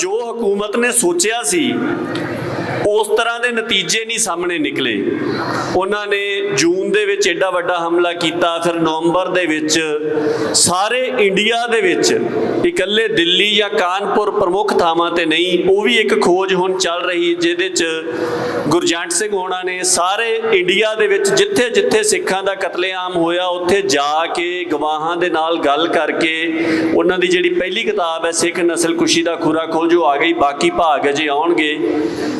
ਜੋ ਹਕੂਮਤ ਨੇ ਸੋਚਿਆ ਸੀ ਉਸ ਤਰ੍ਹਾਂ ਦੇ ਨਤੀਜੇ ਨਹੀਂ ਸਾਹਮਣੇ ਨਿਕਲੇ। ਉਹਨਾਂ ਨੇ ਜੂਨ ਦੇ ਵਿੱਚ ਐਡਾ ਵੱਡਾ ਹਮਲਾ ਕੀਤਾ, ਫਿਰ ਨਵੰਬਰ ਦੇ ਵਿੱਚ ਸਾਰੇ ਇੰਡੀਆ ਦੇ ਵਿੱਚ ਇਕੱਲੇ ਦਿੱਲੀ ਜਾਂ ਕਾਨਪੁਰ ਪ੍ਰਮੁੱਖ ਥਾਵਾਂ ਤੇ ਨਹੀਂ, ਉਹ ਵੀ ਇੱਕ ਖੋਜ ਹੁਣ ਚੱਲ ਰਹੀ, ਜਿਹਦੇ 'ਚ ਗੁਰਜੰਟ ਸਿੰਘ ਹੋਣਾ ਨੇ ਸਾਰੇ ਇੰਡੀਆ ਦੇ ਵਿੱਚ ਜਿੱਥੇ ਜਿੱਥੇ ਸਿੱਖਾਂ ਦਾ ਕਤਲੇਆਮ ਹੋਇਆ, ਉੱਥੇ ਜਾ ਕੇ ਗਵਾਹਾਂ ਦੇ ਨਾਲ ਗੱਲ ਕਰਕੇ ਉਹਨਾਂ ਦੀ ਜਿਹੜੀ ਪਹਿਲੀ ਕਿਤਾਬ ਹੈ, ਸਿੱਖ ਨਸਲਕੁਸ਼ੀ ਦਾ ਖੁਰਾ ਖੋਜੋ, ਆ ਗਈ, ਬਾਕੀ ਭਾਗ ਅਜੇ ਆਉਣਗੇ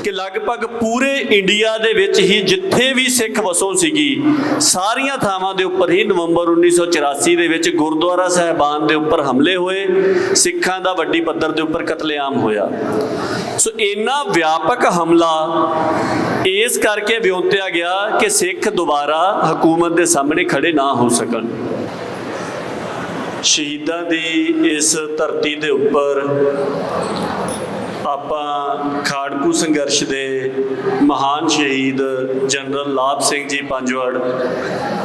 ਕਿ ਲਗਭਗ ਪੂਰੇ ਇੰਡੀਆ ਦੇ ਵਿੱਚ ਹੀ ਜਿੱਥੇ ਵੀ ਸਿੱਖ ਵਸੋਂ ਸੀਗੀ, ਸਾਰੀਆਂ ਥਾਵਾਂ ਦੇ ਉੱਪਰ ਹੀ ਨਵੰਬਰ 1984 ਦੇ ਵਿੱਚ ਗੁਰਦੁਆਰਾ ਸਾਹਿਬਾਨ ਦੇ ਉੱਪਰ ਹਮਲੇ ਹੋਏ, ਸਿੱਖਾਂ ਦਾ ਵੱਡੀ ਪੱਧਰ ਦੇ ਉੱਪਰ ਕਤਲੇਆਮ ਹੋਇਆ। ਸੋ ਇੰਨਾ ਵਿਆਪਕ ਹਮਲਾ ਇਸ ਕਰਕੇ ਵਿਉਂਤਿਆ ਗਿਆ ਕਿ ਸਿੱਖ ਦੁਬਾਰਾ ਹਕੂਮਤ ਦੇ ਸਾਹਮਣੇ ਖੜੇ ਨਾ ਹੋ ਸਕਣ। ਸ਼ਹੀਦਾਂ ਦੀ ਇਸ ਧਰਤੀ ਦੇ ਉੱਪਰ ਆਪਾਂ ਸੰਘਰਸ਼ ਦੇ ਮਹਾਨ ਸ਼ਹੀਦ ਜਨਰਲ ਲਾਭ ਸਿੰਘ ਜੀ ਪੰਜਵੜ,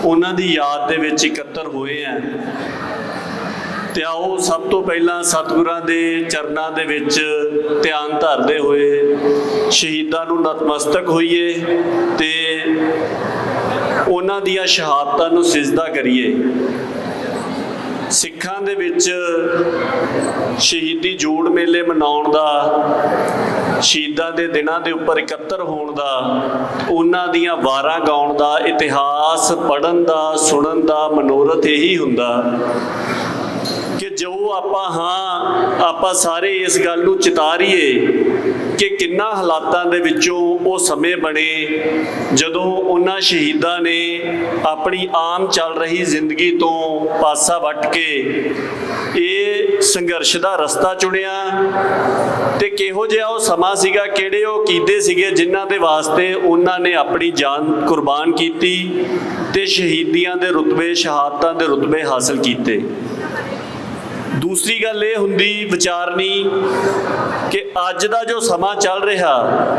ਉਹਨਾਂ ਦੀ ਯਾਦ ਦੇ ਵਿੱਚ ਇਕੱਤਰ ਹੋਏ ਆ ਤੇ ਆਓ ਸਭ ਤੋਂ ਪਹਿਲਾਂ ਸਤਿਗੁਰਾਂ ਦੇ ਚਰਨਾਂ ਦੇ ਵਿੱਚ ਧਿਆਨ ਧਰਦੇ ਹੋਏ ਸ਼ਹੀਦਾਂ ਨੂੰ ਨਤਮਸਤਕ ਹੋਈਏ ਤੇ ਉਹਨਾਂ ਦੀਆਂ ਸ਼ਹਾਦਤਾਂ ਨੂੰ ਸਿਜਦਾ ਕਰੀਏ। ਸਿੱਖਾਂ ਦੇ ਵਿੱਚ ਸ਼ਹੀਦੀ ਜੋੜ ਮੇਲੇ ਮਨਾਉਣ ਦਾ, ਸ਼ਹੀਦਾਂ ਦੇ ਦਿਨਾਂ ਦੇ ਉੱਪਰ ਇਕੱਤਰ ਹੋਣ ਦਾ, ਉਹਨਾਂ ਦੀਆਂ ਵਾਰਾਂ ਗਾਉਣ ਦਾ, ਇਤਿਹਾਸ ਪੜਨ ਦਾ, ਸੁਣਨ ਦਾ, ਮਨੋਰਥ ਇਹੀ ਹੁੰਦਾ। ਜੋ ਆਪਾਂ ਹਾਂ, ਆਪਾਂ ਸਾਰੇ ਇਸ ਗੱਲ ਨੂੰ ਚਿਤਾਰੀਏ ਕਿ ਕਿੰਨਾ ਹਾਲਾਤਾਂ ਦੇ ਵਿੱਚੋਂ ਉਹ ਸਮੇਂ ਬਣੇ ਜਦੋਂ ਉਹਨਾਂ ਸ਼ਹੀਦਾਂ ਨੇ ਆਪਣੀ ਆਮ ਚੱਲ ਰਹੀ ਜ਼ਿੰਦਗੀ ਤੋਂ ਪਾਸਾ ਵੱਟ ਕੇ ਇਹ ਸੰਘਰਸ਼ ਦਾ ਰਸਤਾ ਚੁਣਿਆ ਤੇ ਕਿਹੋ ਜਿਹਾ ਉਹ ਸਮਾਂ ਸੀਗਾ, ਕਿਹੜੇ ਉਹ ਕੀਦੇ ਸੀਗੇ ਜਿਨ੍ਹਾਂ ਦੇ ਵਾਸਤੇ ਉਹਨਾਂ ਨੇ ਆਪਣੀ ਜਾਨ ਕੁਰਬਾਨ ਕੀਤੀ ਤੇ ਸ਼ਹੀਦੀਆਂ ਦੇ ਰੁਤਬੇ, ਸ਼ਹਾਦਤਾਂ ਦੇ ਰੁਤਬੇ ਹਾਸਲ ਕੀਤੇ। ਦੂਸਰੀ ਗੱਲ ਇਹ ਹੁੰਦੀ ਵਿਚਾਰਨੀ ਕਿ ਅੱਜ ਦਾ ਜੋ ਸਮਾਂ ਚੱਲ ਰਿਹਾ,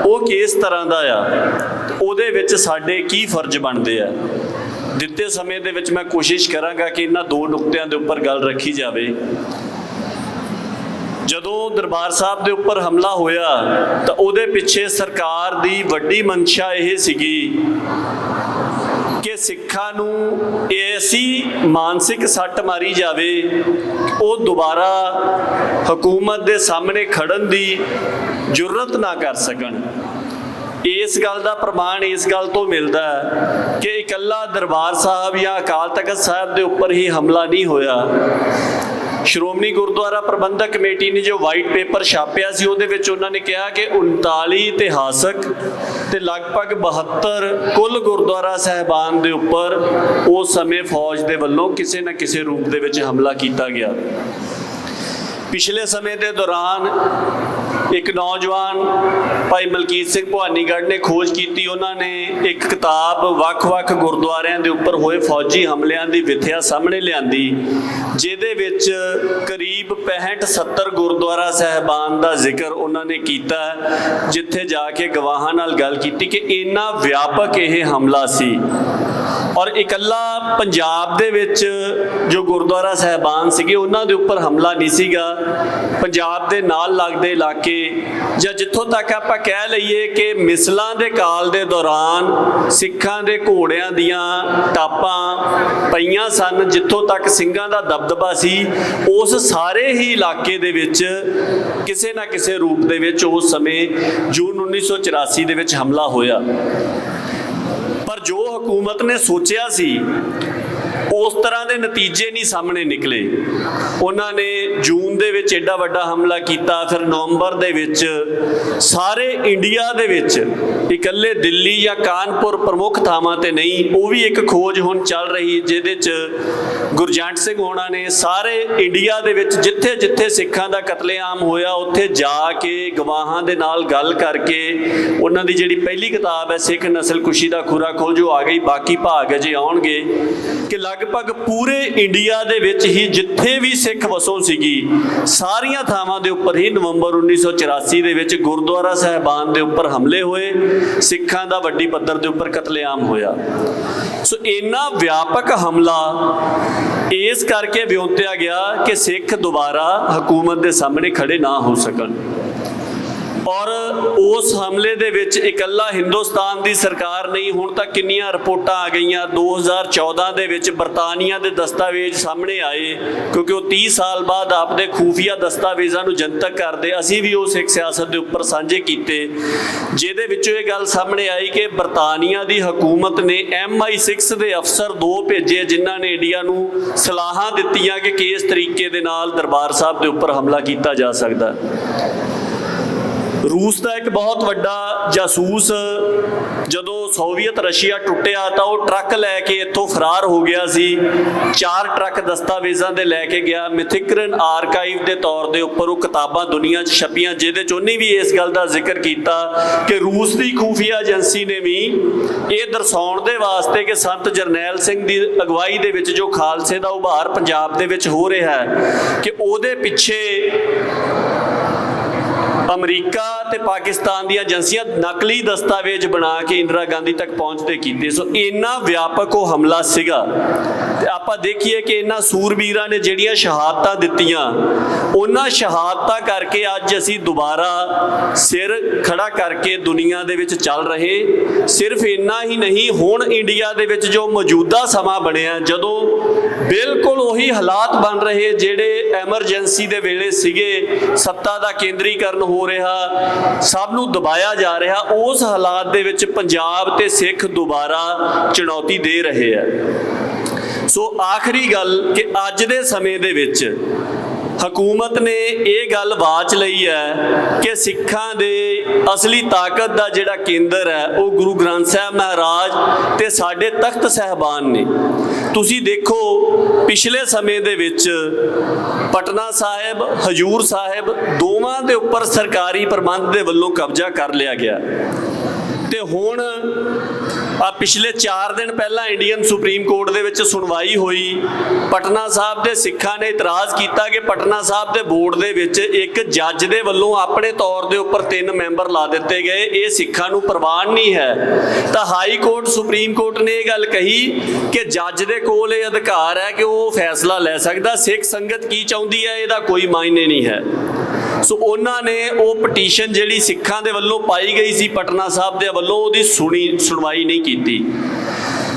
ਉਹ ਕਿਸ ਤਰ੍ਹਾਂ ਦਾ ਆ? ਉਹਦੇ ਵਿੱਚ ਸਾਡੇ ਕੀ ਫਰਜ਼ ਬਣਦੇ ਆ? ਦਿੱਤੇ ਸਮੇਂ ਦੇ ਵਿੱਚ ਮੈਂ ਕੋਸ਼ਿਸ਼ ਕਰਾਂਗਾ ਕਿ ਇਹਨਾਂ ਦੋ ਨੁਕਤਿਆਂ ਦੇ ਉੱਪਰ ਗੱਲ ਰੱਖੀ ਜਾਵੇ। ਜਦੋਂ ਦਰਬਾਰ ਸਾਹਿਬ ਦੇ ਉੱਪਰ ਹਮਲਾ ਹੋਇਆ, ਤਾਂ ਉਹਦੇ ਪਿੱਛੇ ਸਰਕਾਰ ਦੀ ਵੱਡੀ ਮਨਸ਼ਾ ਇਹ ਸੀਗੀ ਕਿ ਸਿੱਖਾਂ ਨੂੰ ਐਸੀ ਮਾਨਸਿਕ ਸੱਟ ਮਾਰੀ ਜਾਵੇ, ਉਹ ਦੁਬਾਰਾ ਹਕੂਮਤ ਦੇ ਸਾਹਮਣੇ ਖੜਨ ਦੀ ਜੁਰਤ ਨਾ ਕਰ ਸਕਣ। ਇਸ ਗੱਲ ਦਾ ਪ੍ਰਮਾਣ ਇਸ ਗੱਲ ਤੋਂ ਮਿਲਦਾ ਹੈ ਕਿ ਇਕੱਲਾ ਦਰਬਾਰ ਸਾਹਿਬ ਜਾਂ ਅਕਾਲ ਤਖਤ ਸਾਹਿਬ ਦੇ ਉੱਪਰ ਹੀ ਹਮਲਾ ਨਹੀਂ ਹੋਇਆ। ਸ਼੍ਰੋਮਣੀ ਗੁਰਦੁਆਰਾ ਪ੍ਰਬੰਧਕ ਕਮੇਟੀ ਨੇ ਜੋ ਵਾਈਟ ਪੇਪਰ ਛਾਪਿਆ ਸੀ, ਉਹਦੇ ਵਿੱਚ ਉਹਨਾਂ ਨੇ ਕਿਹਾ ਕਿ 39 ਇਤਿਹਾਸਕ ਤੇ ਲਗਭਗ 72 ਕੁੱਲ ਗੁਰਦੁਆਰਾ ਸਹਿਬਾਨ ਦੇ ਉੱਪਰ ਉਸ ਸਮੇਂ ਫੌਜ ਦੇ ਵੱਲੋਂ ਕਿਸੇ ਨਾ ਕਿਸੇ ਰੂਪ ਦੇ ਵਿੱਚ ਹਮਲਾ ਕੀਤਾ ਗਿਆ। ਪਿਛਲੇ ਸਮੇਂ ਦੇ ਦੌਰਾਨ ਇੱਕ ਨੌਜਵਾਨ ਭਾਈ ਮਲਕੀਤ ਸਿੰਘ ਭਵਾਨੀਗੜ੍ਹ ਨੇ ਖੋਜ ਕੀਤੀ। ਉਹਨਾਂ ਨੇ ਇੱਕ ਕਿਤਾਬ ਵੱਖ-ਵੱਖ ਗੁਰਦੁਆਰਿਆਂ ਦੇ ਉੱਪਰ ਹੋਏ ਫੌਜੀ ਹਮਲਿਆਂ ਦੀ ਵਿਥਿਆ ਸਾਹਮਣੇ ਲਿਆਂਦੀ, ਜਿਹਦੇ ਵਿੱਚ ਕਰੀਬ 65 70 ਗੁਰਦੁਆਰਾ ਸਹਿਬਾਨ ਦਾ ਜ਼ਿਕਰ ਉਹਨਾਂ ਨੇ ਕੀਤਾ, ਜਿੱਥੇ ਜਾ ਕੇ ਗਵਾਹਾਂ ਨਾਲ ਗੱਲ ਕੀਤੀ ਕਿ ਇੰਨਾ ਵਿਆਪਕ ਇਹ ਹਮਲਾ ਸੀ। ਔਰ ਇਕੱਲਾ ਪੰਜਾਬ ਦੇ ਵਿੱਚ ਜੋ ਗੁਰਦੁਆਰਾ ਸਹਿਬਾਨ ਸੀਗੇ, ਉਹਨਾਂ ਦੇ ਉੱਪਰ ਹਮਲਾ ਨਹੀਂ ਸੀਗਾ। ਪੰਜਾਬ ਦੇ ਨਾਲ ਲੱਗਦੇ ਇਲਾਕੇ ਜਾਂ ਜਿੱਥੋਂ ਤੱਕ ਆਪਾਂ ਕਹਿ ਲਈਏ ਕਿ ਮਿਸਲਾਂ ਦੇ ਕਾਲ ਦੇ ਦੌਰਾਨ ਸਿੱਖਾਂ ਦੇ ਘੋੜਿਆਂ ਦੀਆਂ ਟਾਪਾਂ ਪਈਆਂ ਸਨ, ਜਿੱਥੋਂ ਤੱਕ ਸਿੰਘਾਂ ਦਾ ਦਬਦਬਾ ਸੀ, ਉਸ ਸਾਰੇ ਹੀ ਇਲਾਕੇ ਦੇ ਵਿੱਚ ਕਿਸੇ ਨਾ ਕਿਸੇ ਰੂਪ ਦੇ ਵਿੱਚ ਉਸ ਸਮੇਂ ਜੂਨ 1984 ਦੇ ਵਿੱਚ ਹਮਲਾ ਹੋਇਆ। ਪਰ ਜੋ ਹਕੂਮਤ ਨੇ ਸੋਚਿਆ ਸੀ ਉਸ ਤਰ੍ਹਾਂ ਦੇ ਨਤੀਜੇ ਨਹੀਂ ਸਾਹਮਣੇ ਨਿਕਲੇ। ਉਹਨਾਂ ਨੇ ਜੂਨ ਦੇ ਵਿੱਚ ਐਡਾ ਵੱਡਾ ਹਮਲਾ ਕੀਤਾ, ਫਿਰ ਨਵੰਬਰ ਦੇ ਵਿੱਚ ਸਾਰੇ ਇੰਡੀਆ ਦੇ ਵਿੱਚ ਇਕੱਲੇ ਦਿੱਲੀ ਜਾਂ ਕਾਨਪੁਰ ਪ੍ਰਮੁੱਖ ਥਾਵਾਂ ਤੇ ਨਹੀਂ, ਉਹ ਵੀ ਇੱਕ ਖੋਜ ਹੁਣ ਚੱਲ ਰਹੀ ਜਿਹਦੇ 'ਚ ਗੁਰਜੰਟ ਸਿੰਘ ਹੋਣਾ ਨੇ ਸਾਰੇ ਇੰਡੀਆ ਦੇ ਵਿੱਚ ਜਿੱਥੇ ਜਿੱਥੇ ਸਿੱਖਾਂ ਦਾ ਕਤਲੇਆਮ ਹੋਇਆ, ਉੱਥੇ ਜਾ ਕੇ ਗਵਾਹਾਂ ਦੇ ਨਾਲ ਗੱਲ ਕਰਕੇ ਉਹਨਾਂ ਦੀ ਜਿਹੜੀ ਪਹਿਲੀ ਕਿਤਾਬ ਹੈ, ਸਿੱਖ ਨਸਲਕੁਸ਼ੀ ਦਾ ਖੁਰਾ ਖੋਜੋ ਆ ਗਈ, ਬਾਕੀ ਭਾਗ ਅਜੇ ਆਉਣਗੇ ਕਿ ਲਗਭਗ ਪੂਰੇ ਇੰਡੀਆ ਦੇ ਵਿੱਚ ਹੀ ਜਿੱਥੇ ਵੀ ਸਿੱਖ ਵਸੋਂ ਸੀਗੀ, ਸਾਰੀਆਂ ਥਾਵਾਂ ਦੇ ਉੱਪਰ ਹੀ ਨਵੰਬਰ 1984 ਦੇ ਵਿੱਚ ਗੁਰਦੁਆਰਾ ਸਾਹਿਬਾਨ ਦੇ ਉੱਪਰ ਹਮਲੇ ਹੋਏ, ਸਿੱਖਾਂ ਦਾ ਵੱਡੀ ਪੱਧਰ ਦੇ ਉੱਪਰ ਕਤਲੇਆਮ ਹੋਇਆ। ਸੋ ਇੰਨਾ ਵਿਆਪਕ ਹਮਲਾ ਇਸ ਕਰਕੇ ਵਿਉਂਤਿਆ ਗਿਆ ਕਿ ਸਿੱਖ ਦੁਬਾਰਾ ਹਕੂਮਤ ਦੇ ਸਾਹਮਣੇ ਖੜੇ ਨਾ ਹੋ ਸਕਣ। ਔਰ ਉਸ ਹਮਲੇ ਦੇ ਵਿੱਚ ਇਕੱਲਾ ਹਿੰਦੁਸਤਾਨ ਦੀ ਸਰਕਾਰ ਨਹੀਂ, ਹੁਣ ਤੱਕ ਕਿੰਨੀਆਂ ਰਿਪੋਰਟਾਂ ਆ ਗਈਆਂ? 2014 ਦੇ ਵਿੱਚ ਬਰਤਾਨੀਆ ਦੇ ਦਸਤਾਵੇਜ਼ ਸਾਹਮਣੇ ਆਏ, ਕਿਉਂਕਿ ਉਹ 30 ਸਾਲ ਬਾਅਦ ਆਪਦੇ ਖੂਫੀਆ ਦਸਤਾਵੇਜ਼ਾਂ ਨੂੰ ਜਨਤਕ ਕਰਦੇ, ਅਸੀਂ ਵੀ ਉਹ ਸਿੱਖ ਸਿਆਸਤ ਦੇ ਉੱਪਰ ਸਾਂਝੇ ਕੀਤੇ। ਜਿਹਦੇ ਵਿੱਚੋਂ ਇਹ ਗੱਲ ਸਾਹਮਣੇ ਆਈ ਕਿ ਬਰਤਾਨੀਆ ਦੀ ਹਕੂਮਤ ਨੇ MI6 ਦੇ ਅਫਸਰ ਦੋ ਭੇਜੇ, ਜਿਨ੍ਹਾਂ ਨੇ ਇੰਡੀਆ ਨੂੰ ਸਲਾਹਾਂ ਦਿੱਤੀਆਂ ਕਿ ਕਿਸ ਤਰੀਕੇ ਦੇ ਨਾਲ ਦਰਬਾਰ ਸਾਹਿਬ ਦੇ ਉੱਪਰ ਹਮਲਾ ਕੀਤਾ ਜਾ ਸਕਦਾ। ਰੂਸ ਦਾ ਇੱਕ ਬਹੁਤ ਵੱਡਾ ਜਾਸੂਸ, ਜਦੋਂ ਸੋਵੀਅਤ ਰਸ਼ੀਆ ਟੁੱਟਿਆ ਤਾਂ ਉਹ ਟਰੱਕ ਲੈ ਕੇ ਇੱਥੋਂ ਫਰਾਰ ਹੋ ਗਿਆ ਸੀ। ਚਾਰ ਟਰੱਕ ਦਸਤਾਵੇਜ਼ਾਂ ਦੇ ਲੈ ਕੇ ਗਿਆ। ਮਿਥਿਕਰਨ ਆਰਕਾਈਵ ਦੇ ਤੌਰ ਦੇ ਉੱਪਰ ਉਹ ਕਿਤਾਬਾਂ ਦੁਨੀਆ 'ਚ ਛਪੀਆਂ, ਜਿਹਦੇ 'ਚ ਉਹਨੇ ਵੀ ਇਸ ਗੱਲ ਦਾ ਜ਼ਿਕਰ ਕੀਤਾ ਕਿ ਰੂਸ ਦੀ ਖੂਫੀਆ ਏਜੰਸੀ ਨੇ ਵੀ ਇਹ ਦਰਸਾਉਣ ਦੇ ਵਾਸਤੇ ਕਿ ਸੰਤ ਜਰਨੈਲ ਸਿੰਘ ਦੀ ਅਗਵਾਈ ਦੇ ਵਿੱਚ ਜੋ ਖਾਲਸੇ ਦਾ ਉਭਾਰ ਪੰਜਾਬ ਦੇ ਵਿੱਚ ਹੋ ਰਿਹਾ ਹੈ, ਕਿ ਉਹਦੇ ਪਿੱਛੇ ਅਮਰੀਕਾ ਤੇ ਪਾਕਿਸਤਾਨ ਦੀਆਂ ਏਜੰਸੀਆਂ ਨਕਲੀ ਦਸਤਾਵੇਜ਼ ਬਣਾ ਕੇ ਇੰਦਰਾ ਗਾਂਧੀ ਤੱਕ ਪਹੁੰਚਦੇ ਕੀਤੇ। ਸੋ ਇੰਨਾ ਵਿਆਪਕ ਉਹ ਹਮਲਾ ਸੀਗਾ। ਤੇ ਆਪਾਂ ਦੇਖੀਏ ਕਿ ਇਹਨਾਂ ਸੂਰਬੀਰਾਂ ਨੇ ਜਿਹੜੀਆਂ ਸ਼ਹਾਦਤਾਂ ਦਿੱਤੀਆਂ, ਉਹਨਾਂ ਸ਼ਹਾਦਤਾਂ ਕਰਕੇ ਅੱਜ ਅਸੀਂ ਦੁਬਾਰਾ ਸਿਰ ਖੜਾ ਕਰਕੇ ਦੁਨੀਆ ਦੇ ਵਿੱਚ ਚੱਲ ਰਹੇ। ਸਿਰਫ ਇੰਨਾ ਹੀ ਨਹੀਂ, ਹੁਣ ਇੰਡੀਆ ਦੇ ਵਿੱਚ ਜੋ ਮੌਜੂਦਾ ਸਮਾਂ ਬਣਿਆ, ਜਦੋਂ ਬਿਲਕੁਲ ਉਹੀ ਹਾਲਾਤ ਬਣ ਰਹੇ ਜਿਹੜੇ ਐਮਰਜੈਂਸੀ ਦੇ ਵੇਲੇ ਸੀਗੇ। ਸੱਤਾ ਦਾ ਕੇਂਦਰੀਕਰਨ ਹੋ ਰਿਹਾ, ਸਭ ਨੂੰ ਦਬਾਇਆ ਜਾ ਰਿਹਾ, ਉਸ ਹਾਲਾਤ ਦੇ ਵਿੱਚ ਪੰਜਾਬ ਤੇ ਸਿੱਖ ਦੁਬਾਰਾ ਚੁਣੌਤੀ ਦੇ ਰਹੇ ਆ ਸੋ ਆਖਰੀ ਗੱਲ ਕਿ ਅੱਜ ਦੇ ਸਮੇਂ ਦੇ ਵਿੱਚ ਹਕੂਮਤ ਨੇ ਇਹ ਗੱਲ ਬਾਚ ਲਈ ਹੈ ਕਿ ਸਿੱਖਾਂ ਦੇ ਅਸਲੀ ਤਾਕਤ ਦਾ ਜਿਹੜਾ ਕੇਂਦਰ ਹੈ, ਉਹ ਗੁਰੂ ਗ੍ਰੰਥ ਸਾਹਿਬ ਮਹਾਰਾਜ ਤੇ ਸਾਡੇ ਤਖਤ ਸਹਿਬਾਨ ਨੇ। ਤੁਸੀਂ ਦੇਖੋ, ਪਿਛਲੇ ਸਮੇਂ ਦੇ ਵਿੱਚ ਪਟਨਾ ਸਾਹਿਬ, ਹਜੂਰ ਸਾਹਿਬ ਦੋਵਾਂ ਦੇ ਉੱਪਰ ਸਰਕਾਰੀ ਪ੍ਰਬੰਧ ਦੇ ਵੱਲੋਂ ਕਬਜ਼ਾ ਕਰ ਲਿਆ ਗਿਆ। ਤੇ ਹੁਣ ਆ ਪਿਛਲੇ 4 ਦਿਨ ਪਹਿਲਾਂ ਇੰਡੀਅਨ ਸੁਪਰੀਮ ਕੋਰਟ ਦੇ ਵਿੱਚ ਸੁਣਵਾਈ ਹੋਈ। ਪਟਨਾ ਸਾਹਿਬ ਦੇ ਸਿੱਖਾਂ ਨੇ ਇਤਰਾਜ਼ ਕੀਤਾ ਕਿ ਪਟਨਾ ਸਾਹਿਬ ਦੇ ਬੋਰਡ ਦੇ ਵਿੱਚ ਇੱਕ ਜੱਜ ਦੇ ਵੱਲੋਂ ਆਪਣੇ ਤੌਰ ਦੇ ਉੱਪਰ ਤਿੰਨ ਮੈਂਬਰ ਲਾ ਦਿੱਤੇ ਗਏ। ਇਹ ਸਿੱਖਾਂ ਨੂੰ ਪ੍ਰਵਾਨ ਨਹੀਂ ਹੈ। ਤਾਂ ਹਾਈ ਕੋਰਟ, ਸੁਪਰੀਮ ਕੋਰਟ ਨੇ ਇਹ ਗੱਲ ਕਹੀ ਕਿ ਜੱਜ ਦੇ ਕੋਲ ਇਹ ਅਧਿਕਾਰ ਹੈ ਕਿ ਉਹ ਫੈਸਲਾ ਲੈ ਸਕਦਾ। ਸਿੱਖ ਸੰਗਤ ਕੀ ਚਾਹੁੰਦੀ ਹੈ? ਇਹਦਾ ਕੋਈ ਮਾਇਨੇ ਨਹੀਂ ਹੈ। ਸੋ ਉਹਨਾਂ ਨੇ ਉਹ ਪਟੀਸ਼ਨ ਜਿਹੜੀ ਸਿੱਖਾਂ ਦੇ ਵੱਲੋਂ ਪਾਈ ਗਈ ਸੀ, ਪਟਨਾ ਸਾਹਿਬ ਦੇ ਵੱਲੋਂ ਉਹਦੀ ਸੁਣੀ, ਸੁਣਵਾਈ ਨਹੀਂ ਕੀਤੀ।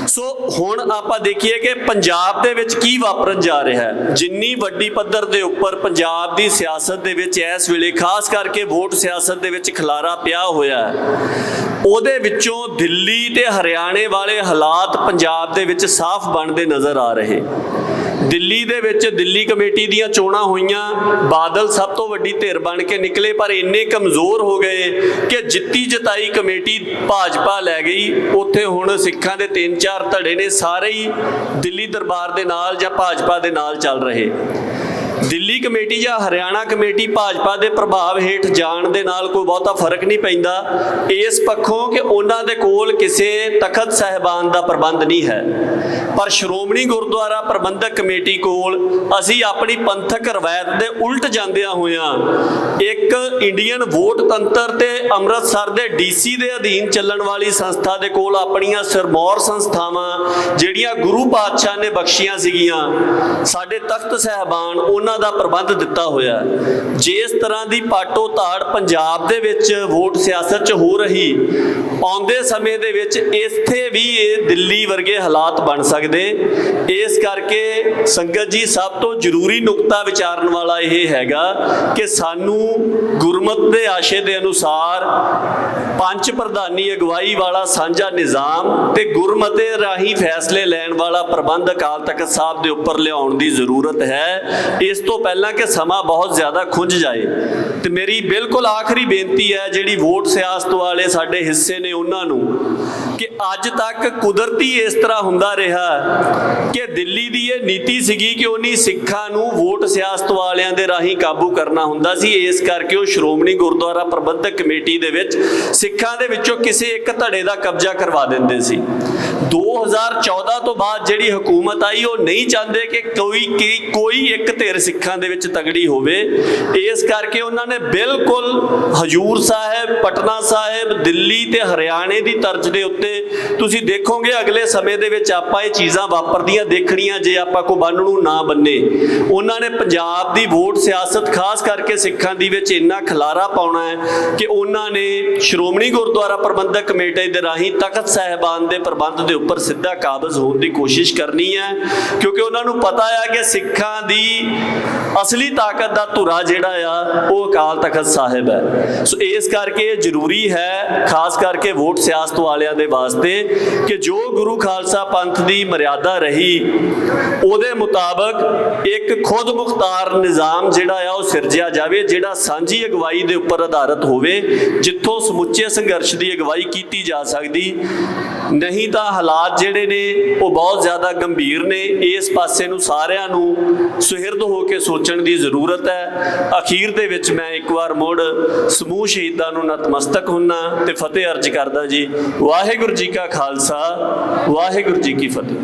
ਸੋ ਹੁਣ ਆਪਾਂ ਦੇਖੀਏ ਕਿ ਪੰਜਾਬ ਦੇ ਵਿੱਚ ਕੀ ਵਾਪਰਨ ਜਾ ਰਿਹਾ ਹੈ। ਜਿੰਨੀ ਵੱਡੀ ਪੱਧਰ ਦੇ ਉੱਪਰ ਪੰਜਾਬ ਦੀ ਸਿਆਸਤ ਦੇ ਵਿੱਚ ਇਸ ਵੇਲੇ ਖਾਸ ਕਰਕੇ ਵੋਟ ਸਿਆਸਤ ਦੇ ਵਿੱਚ ਖਲਾਰਾ ਪਿਆ ਹੋਇਆ ਹੈ। ਉਹਦੇ ਵਿੱਚੋਂ ਦਿੱਲੀ ਤੇ ਹਰਿਆਣੇ ਵਾਲੇ ਹਾਲਾਤ ਪੰਜਾਬ ਦੇ ਵਿੱਚ ਸਾਫ਼ ਬਣਦੇ ਨਜ਼ਰ ਆ ਰਹੇ। ਦਿੱਲੀ ਦੇ ਵਿੱਚ ਦਿੱਲੀ ਕਮੇਟੀ ਦੀਆਂ ਚੋਣਾਂ ਹੋਈਆਂ। ਬਾਦਲ ਸਭ ਤੋਂ ਵੱਡੀ ਧਿਰ ਬਣ ਕੇ ਨਿਕਲੇ, ਪਰ ਇੰਨੇ ਕਮਜ਼ੋਰ ਹੋ ਗਏ ਕਿ ਜਿੱਤੀ ਜਤਾਈ ਕਮੇਟੀ ਭਾਜਪਾ ਲੈ ਗਈ। ਉੱਥੇ ਹੁਣ ਸਿੱਖਾਂ ਦੇ ਤਿੰਨ ਚਾਰ ਧੜੇ ਨੇ, ਸਾਰੇ ਹੀ ਦਿੱਲੀ ਦਰਬਾਰ ਦੇ ਨਾਲ ਜਾਂ ਭਾਜਪਾ ਦੇ ਨਾਲ ਚੱਲ ਰਹੇ। ਦਿੱਲੀ ਕਮੇਟੀ ਜਾਂ ਹਰਿਆਣਾ ਕਮੇਟੀ ਭਾਜਪਾ ਦੇ ਪ੍ਰਭਾਵ ਹੇਠ ਜਾਣ ਦੇ ਨਾਲ ਕੋਈ ਬਹੁਤਾ ਫ਼ਰਕ ਨਹੀਂ ਪੈਂਦਾ। ਇਸ ਪੱਖੋਂ ਕਿ ਉਹਨਾਂ ਦੇ ਕੋਲ ਕਿਸੇ ਤਖਤ ਸਹਿਬਾਨ ਦਾ ਪ੍ਰਬੰਧ ਨਹੀਂ ਹੈ। ਪਰ ਸ਼੍ਰੋਮਣੀ ਗੁਰਦੁਆਰਾ ਪ੍ਰਬੰਧਕ ਕਮੇਟੀ ਕੋਲ ਅਸੀਂ ਆਪਣੀ ਪੰਥਕ ਰਵਾਇਤ ਦੇ ਉਲਟ ਜਾਂਦਿਆਂ ਹੋਇਆਂ ਇੱਕ ਇੰਡੀਅਨ ਵੋਟ ਤੰਤਰ ਤੇ ਅੰਮ੍ਰਿਤਸਰ ਦੇ ਡੀਸੀ ਦੇ ਅਧੀਨ ਚੱਲਣ ਵਾਲੀ ਸੰਸਥਾ ਦੇ ਕੋਲ ਆਪਣੀਆਂ ਸਿਰਮੌਰ ਸੰਸਥਾਵਾਂ ਜਿਹੜੀਆਂ ਗੁਰੂ ਪਾਤਸ਼ਾਹ ਨੇ ਬਖਸ਼ੀਆਂ ਸੀਗੀਆਂ, ਸਾਡੇ ਤਖਤ ਸਹਿਬਾਨ ਉਹਨਾਂ ਦਾ ਪ੍ਰਬੰਧ ਦਿੱਤਾ ਹੋਇਆ। ਜਿਸ ਤਰ੍ਹਾਂ ਦੀ ਪਾਟੋ ਧਾੜ ਪੰਜਾਬ ਦੇ ਵਿੱਚ ਵੋਟ ਸਿਆਸਤ 'ਚ ਹੋ ਰਹੀ, ਆਉਂਦੇ ਸਮੇਂ ਦੇ ਵਿੱਚ ਇੱਥੇ ਵੀ ਇਹ ਦਿੱਲੀ ਵਰਗੇ ਹਾਲਾਤ ਬਣ ਸਕਦੇ। ਇਸ ਕਰਕੇ ਸੰਗਤ ਜੀ, ਸਭ ਤੋਂ ਜ਼ਰੂਰੀ ਨੁਕਤਾ ਵਿਚਾਰਨ ਵਾਲਾ ਇਹ ਹੈਗਾ ਕਿ ਸਾਨੂੰ ਗੁਰਮਤ ਦੇ ਆਸ਼ੇ ਦੇ ਅਨੁਸਾਰ ਪੰਜ ਪ੍ਰਧਾਨੀ ਅਗਵਾਈ ਵਾਲਾ ਸਾਂਝਾ ਨਿਜ਼ਾਮ ਤੇ ਗੁਰਮਤੇ ਰਾਹੀਂ ਫੈਸਲੇ ਲੈਣ ਵਾਲਾ ਪ੍ਰਬੰਧ ਅਕਾਲ ਤਖਤ ਸਾਹਿਬ ਦੇ ਉੱਪਰ ਲਿਆਉਣ ਦੀ ਜ਼ਰੂਰਤ ਹੈ। ਇਸ ਤੋਂ ਪਹਿਲਾਂ ਕਿ ਸਮਾਂ ਬਹੁਤ ਜ਼ਿਆਦਾ ਖੁੰਝ ਜਾਏ। ਤੇ ਮੇਰੀ ਬਿਲਕੁਲ ਆਖਰੀ ਬੇਨਤੀ ਹੈ, ਜਿਹੜੀ ਵੋਟ ਸਿਆਸਤ ਵਾਲੇ ਸਾਡੇ ਹਿੱਸੇ ਨੇ ਉਹਨਾਂ ਨੂੰ, ਕਿ ਅੱਜ ਤੱਕ ਕੁਦਰਤੀ ਇਸ ਤਰ੍ਹਾਂ ਹੁੰਦਾ ਰਿਹਾ ਕਿ ਦਿੱਲੀ ਦੀ ਇਹ ਨੀਤੀ ਸੀਗੀ ਕਿ ਉਹਨੀ ਸਿੱਖਾਂ ਨੂੰ ਵੋਟ ਸਿਆਸਤ ਵਾਲਿਆਂ ਦੇ ਰਾਹੀਂ ਕਾਬੂ ਕਰਨਾ ਹੁੰਦਾ ਸੀ। ਇਸ ਕਰਕੇ ਉਹ ਸ਼੍ਰੋਮਣੀ ਗੁਰਦੁਆਰਾ ਪ੍ਰਬੰਧਕ ਕਮੇਟੀ ਦੇ ਵਿੱਚ ਸਿੱਖਾਂ ਦੇ ਵਿੱਚੋਂ ਕਿਸੇ ਇੱਕ ਧੜੇ ਦਾ ਕਬਜ਼ਾ ਕਰਵਾ ਦਿੰਦੇ ਸੀ। 2014 ਤੋਂ ਬਾਅਦ ਜਿਹੜੀ ਹਕੂਮਤ ਆਈ, ਉਹ ਨਹੀਂ ਚਾਹੁੰਦੇ ਕਿ ਕੋਈ ਕੋਈ ਇੱਕ ਧਿਰ ਸਿੱਖਾਂ ਦੇ ਵਿੱਚ ਤਗੜੀ ਹੋਵੇ। ਇਸ ਕਰਕੇ ਉਹਨਾਂ ਨੇ ਬਿਲਕੁਲ ਹਜੂਰ ਸਾਹਿਬ, ਪਟਨਾ ਸਾਹਿਬ, ਦਿੱਲੀ ਤੇ ਹਰਿਆਣੇ ਦੀ ਤਰਜ਼ ਦੇ ਉੱਤੇ ਤੁਸੀਂ ਦੇਖੋਗੇ ਅਗਲੇ ਸਮੇਂ ਦੇ ਵਿੱਚ ਆਪਾਂ ਇਹ ਚੀਜ਼ਾਂ ਵਾਪਰਦੀਆਂ ਦੇਖਣੀਆਂ ਜੇ ਆਪਾਂ ਕੋ ਬੰਨ ਨੂੰ ਨਾ ਬੰਨੇ। ਉਹਨਾਂ ਨੇ ਪੰਜਾਬ ਦੀ ਵੋਟ ਸਿਆਸਤ ਖਾਸ ਕਰਕੇ ਸਿੱਖਾਂ ਦੀ ਵਿੱਚ ਇੰਨਾ ਖਲਾਰਾ ਪਾਉਣਾ ਹੈ ਕਿ ਉਹਨਾਂ ਨੇ ਸ਼੍ਰੋਮਣੀ ਗੁਰਦੁਆਰਾ ਪ੍ਰਬੰਧਕ ਕਮੇਟੀ ਦੇ ਰਾਹੀਂ ਤਖਤ ਸਾਹਿਬਾਨ ਦੇ ਪ੍ਰਬੰਧ ਦੇ ਉੱਪਰ ਸਿੱਧਾ ਕਾਬਜ਼ ਹੋਣ ਦੀ ਕੋਸ਼ਿਸ਼ ਕਰਨੀ ਹੈ, ਕਿਉਂਕਿ ਉਹਨਾਂ ਨੂੰ ਪਤਾ ਹੈ ਕਿ ਸਿੱਖਾਂ ਦੀ ਅਸਲੀ ਤਾਕਤ ਦਾ ਧੁਰਾ ਜਿਹੜਾ ਆ, ਉਹ ਅਕਾਲ ਤਖਤ ਸਾਹਿਬ ਹੈ। ਸੋ ਇਸ ਕਰਕੇ ਇਹ ਜ਼ਰੂਰੀ ਹੈ, ਖਾਸ ਕਰਕੇ ਵੋਟ ਸਿਆਸਤ ਵਾਲਿਆਂ ਦੇ ਵਾਸਤੇ, ਕਿ ਜੋ ਗੁਰੂ ਖਾਲਸਾ ਪੰਥ ਦੀ ਮਰਿਆਦਾ ਰਹੀ, ਉਹਦੇ ਮੁਤਾਬਕ ਇੱਕ ਖੁਦ ਮੁਖਤਾਰ ਨਿਜ਼ਾਮ ਜਿਹੜਾ ਆ, ਉਹ ਸਿਰਜਿਆ ਜਾਵੇ, ਜਿਹੜਾ ਸਾਂਝੀ ਅਗਵਾਈ ਦੇ ਉੱਪਰ ਆਧਾਰਿਤ ਹੋਵੇ, ਜਿੱਥੋਂ ਸਮੁੱਚੇ ਸੰਘਰਸ਼ ਦੀ ਅਗਵਾਈ ਕੀਤੀ ਜਾ ਸਕਦੀ। ਨਹੀਂ ਤਾਂ ਹਾਲਾਤ ਜਿਹੜੇ ਨੇ, ਉਹ ਬਹੁਤ ਜ਼ਿਆਦਾ ਗੰਭੀਰ ਨੇ। ਇਸ ਪਾਸੇ ਨੂੰ ਸਾਰਿਆਂ ਨੂੰ ਸੁਹਿਰਦ ਹੋ ਕੇ ਸੋਚਣ ਦੀ ਜ਼ਰੂਰਤ ਹੈ। ਅਖੀਰ ਦੇ ਵਿੱਚ ਮੈਂ ਇੱਕ ਵਾਰ ਮੁੜ ਸਮੂਹ ਸ਼ਹੀਦਾਂ ਨੂੰ ਨਤਮਸਤਕ ਹੁੰਨਾ ਤੇ ਫਤਿਹ ਅਰਜ ਕਰਦਾ ਜੀ। ਵਾਹਿਗੁਰੂ ਜੀ ਕਾ ਖਾਲਸਾ, ਵਾਹਿਗੁਰੂ ਜੀ ਕੀ ਫਤਿਹ।